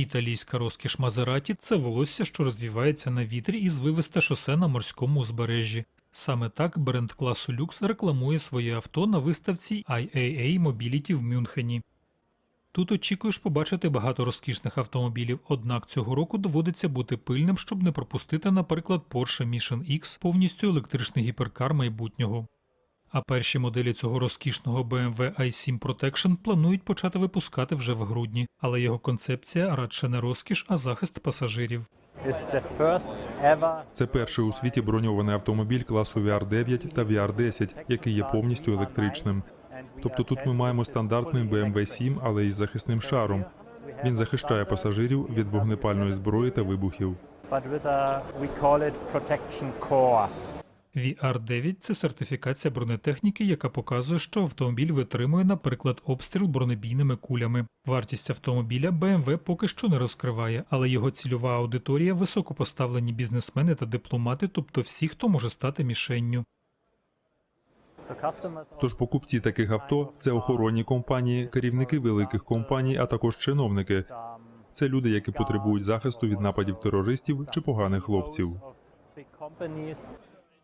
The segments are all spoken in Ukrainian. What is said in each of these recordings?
Італійська розкіш Мазераті це волосся, що розвівається на вітрі і звивисте шосе на морському узбережжі. Саме так бренд класу люкс рекламує своє авто на виставці IAA Mobility в Мюнхені. Тут очікуєш побачити багато розкішних автомобілів, однак цього року доводиться бути пильним, щоб не пропустити, наприклад, Porsche Mission X, повністю електричний гіперкар майбутнього. А перші моделі цього розкішного BMW i7 Protection планують почати випускати вже в грудні, але його концепція радше не розкіш, а захист пасажирів. Це перший у світі броньований автомобіль класу VR9 та VR10, який є повністю електричним. Тобто тут ми маємо стандартний BMW 7, але із захисним шаром. Він захищає пасажирів від вогнепальної зброї та вибухів. VR9 – це сертифікація бронетехніки, яка показує, що автомобіль витримує, наприклад, обстріл бронебійними кулями. Вартість автомобіля BMW поки що не розкриває, але його цільова аудиторія високопоставлені бізнесмени та дипломати, тобто всі, хто може стати мішенню. Тож покупці таких авто це охоронні компанії, керівники великих компаній, а також чиновники. Це люди, які потребують захисту від нападів терористів чи поганих хлопців.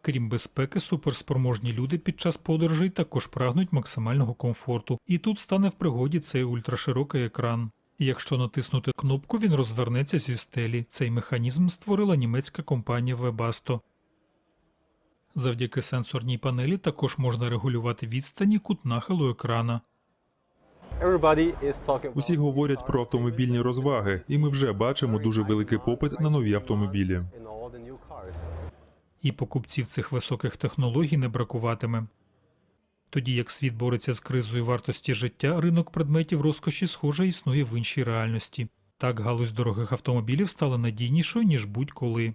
Крім безпеки, суперспроможні люди під час подорожей також прагнуть максимального комфорту, і тут стане в пригоді цей ультраширокий екран. Якщо натиснути кнопку, він розвернеться зі стелі. Цей механізм створила німецька компанія Webasto. Завдяки сенсорній панелі також можна регулювати відстані кут нахилу екрана. Усі говорять про автомобільні розваги, і ми вже бачимо дуже великий попит на нові автомобілі. І покупців цих високих технологій не бракуватиме. Тоді як світ бореться з кризою вартості життя, ринок предметів розкоші схоже існує в іншій реальності. Так галузь дорогих автомобілів стала надійнішою ніж будь-коли.